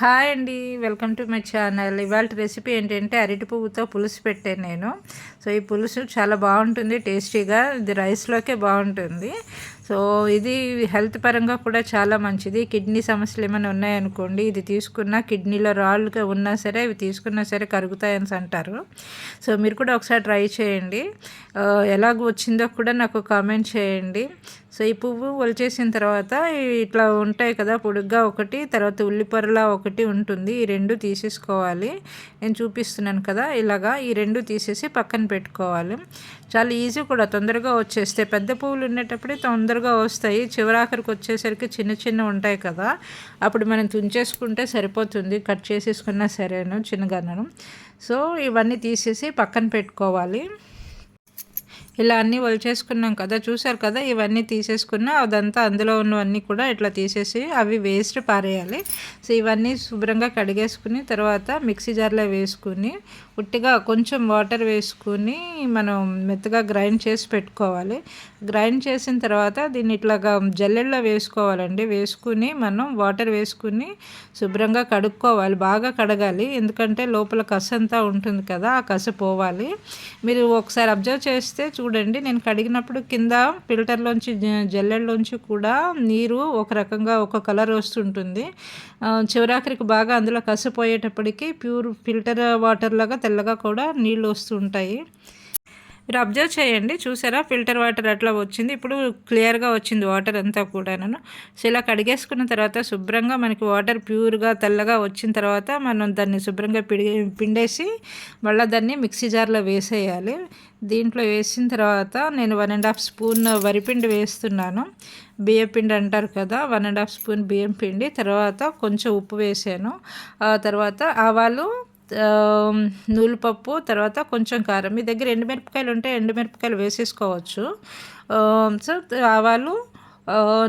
Hi అండి welcome to my channel. ఇవాళ recipe ఏంటంటే అరటి పువ్వుతో పులుసు పెట్టాను నేను. సో ఈ పులుసు చాలా బాగుంటుంది టేస్టీగా. ఇది రైస్లోకే బాగుంటుంది. సో ఇది హెల్త్ పరంగా కూడా చాలా మంచిది. కిడ్నీ సమస్యలు ఏమైనా ఉన్నాయనుకోండి ఇది తీసుకున్న కిడ్నీలో రాళ్ళుగా ఉన్నా సరే అవి తీసుకున్నా సరే కరుగుతాయని అంటారు. సో మీరు కూడా ఒకసారి ట్రై చేయండి. ఎలాగ వచ్చిందో కూడా నాకు కామెంట్ చేయండి. సో ఈ పువ్వు ఒలిచేసిన తర్వాత ఇట్లా ఉంటాయి కదా పొడుగ్గా ఒకటి తర్వాత ఉల్లిపొరలా ఒకటి ఉంటుంది. ఈ రెండు తీసేసుకోవాలి. నేను చూపిస్తున్నాను కదా ఇలాగా ఈ రెండు తీసేసి పక్కన పెట్టుకోవాలి. చాలా ఈజీ కూడా తొందరగా వచ్చేస్తే పెద్ద పువ్వులు ఉండేటప్పుడే తొందరగా వస్తాయి. చివరాఖరికి వచ్చేసరికి చిన్న చిన్న ఉంటాయి కదా. అప్పుడు మనం తుంచేసుకుంటే సరిపోతుంది. కట్ చేసేసుకున్నా సరేను చిన్నగానను సో ఇవన్నీ తీసేసి పక్కన పెట్టుకోవాలి. ఇలా అన్నీ వలిచేసుకున్నాం కదా. చూసారు కదా ఇవన్నీ తీసేసుకున్న అదంతా అందులో ఉన్నవన్నీ కూడా ఇట్లా తీసేసి అవి వేస్ట్ పారేయాలి. సో ఇవన్నీ శుభ్రంగా కడిగేసుకుని తర్వాత మిక్సీ జార్లో వేసుకుని ఉట్టిగా కొంచెం వాటర్ వేసుకుని మనం మెత్తగా గ్రైండ్ చేసి పెట్టుకోవాలి. గ్రైండ్ చేసిన తర్వాత దీన్ని ఇట్లాగా జల్లెల్లో వేసుకోవాలండి. వేసుకుని మనం వాటర్ వేసుకుని శుభ్రంగా కడుక్కోవాలి. బాగా కడగాలి. ఎందుకంటే లోపల కస అంతా ఉంటుంది కదా ఆ కస పోవాలి. మీరు ఒకసారి అబ్జర్వ్ చేస్తే చూడండి నేను కడిగినప్పుడు కింద ఫిల్టర్లోంచి జల్లెల్లోంచి కూడా నీరు ఒక రకంగా ఒక కలర్ వస్తుంటుంది. చివరాఖరికి బాగా అందులో కసిపోయేటప్పటికి ప్యూర్ ఫిల్టర్ వాటర్ లాగా తెల్లగా కూడా నీళ్ళు వస్తుంటాయి. మీరు అబ్జర్వ్ చేయండి. చూసారా? ఫిల్టర్ వాటర్ అట్లా వచ్చింది. ఇప్పుడు క్లియర్గా వచ్చింది వాటర్ అంతా కూడాను సో ఇలా కడిగేసుకున్న తర్వాత శుభ్రంగా మనకి వాటర్ ప్యూర్గా తెల్లగా వచ్చిన తర్వాత మనం దాన్ని శుభ్రంగా పిడి పిండేసి మళ్ళీ దాన్ని మిక్సీ జార్లో వేసేయాలి. దీంట్లో వేసిన తర్వాత నేను వన్ అండ్ హాఫ్ స్పూన్ వరిపిండి వేస్తున్నాను. బియ్యం పిండి అంటారు కదా? వన్ అండ్ హాఫ్ స్పూన్ బియ్యం పిండి. తర్వాత కొంచెం ఉప్పు వేసాను. ఆ తర్వాత ఆవాలు నూలుపప్పు తర్వాత కొంచెం కారం. మీ దగ్గర ఎండుమిరపకాయలు ఉంటే ఎండుమిరపకాయలు వేసేసుకోవచ్చు. సో ఆవాలు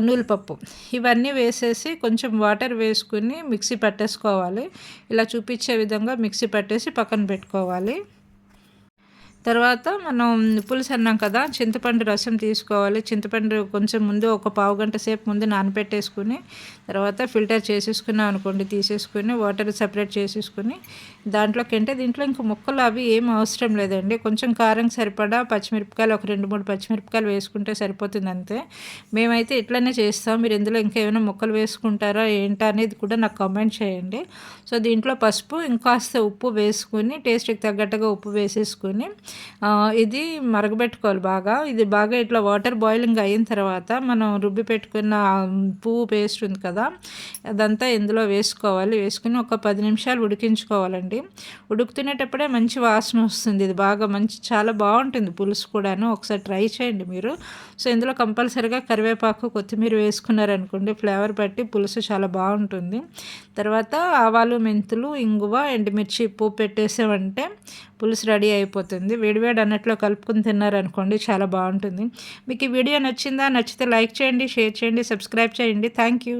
నూలుపప్పు ఇవన్నీ వేసేసి కొంచెం వాటర్ వేసుకుని మిక్సీ పట్టేసుకోవాలి. ఇలా చూపించే విధంగా మిక్సీ పట్టేసి పక్కన పెట్టుకోవాలి. తర్వాత మనం పులుసు అన్నాం కదా చింతపండు రసం తీసుకోవాలి. చింతపండు కొంచెం ముందు ఒక పావు గంట సేపు ముందు నానబెట్టేసుకుని తర్వాత ఫిల్టర్ చేసేసుకున్నాం అనుకోండి తీసేసుకుని వాటర్ సపరేట్ చేసేసుకుని దాంట్లోకి అంటే దీంట్లో ఇంక ముక్కలు అవి ఏం అవసరం లేదండి. కొంచెం కారం సరిపడా పచ్చిమిరపకాయలు ఒక రెండు మూడు పచ్చిమిరపకాయలు వేసుకుంటే సరిపోతుంది అంతే. మేమైతే ఇట్లనే చేస్తాం. మీరు ఇందులో ఇంకా ఏమైనా ముక్కలు వేసుకుంటారా ఏంటా అనేది కూడా నాకు కామెంట్ చేయండి. సో దీంట్లో పసుపు ఇంకాస్త ఉప్పు వేసుకుని టేస్ట్కి తగ్గట్టుగా ఉప్పు వేసేసుకుని ఇది మరగబెట్టుకోవాలి బాగా. ఇది బాగా ఇట్లా వాటర్ బాయిలింగ్ అయిన తర్వాత మనం రుబ్బి పెట్టుకున్న పువ్వు పేస్ట్ ఉంది కదా అదంతా ఇందులో వేసుకోవాలి. వేసుకుని ఒక పది నిమిషాలు ఉడికించుకోవాలండి. ఉడుకుతునేటప్పుడే మంచి వాసన వస్తుంది. ఇది బాగా మంచి చాలా బాగుంటుంది పులుసు కూడాను. ఒకసారి ట్రై చేయండి మీరు. సో ఇందులో కంపల్సరిగా కరివేపాకు కొత్తిమీర వేసుకున్నారనుకోండి ఫ్లేవర్ బట్టి పులుసు చాలా బాగుంటుంది. తర్వాత ఆవాలు మెంతులు ఇంగువ ఎండుమిర్చి పువ్వు పెట్టేసామంటే పులుసు రెడీ అయిపోతుంది. వేడివేడి అన్నట్లో కలుపుకుని తిన్నారనుకోండి చాలా బాగుంటుంది. మీకు ఈ వీడియో నచ్చిందా నచ్చితే లైక్ చేయండి షేర్ చేయండి సబ్స్క్రైబ్ చేయండి. Thank you.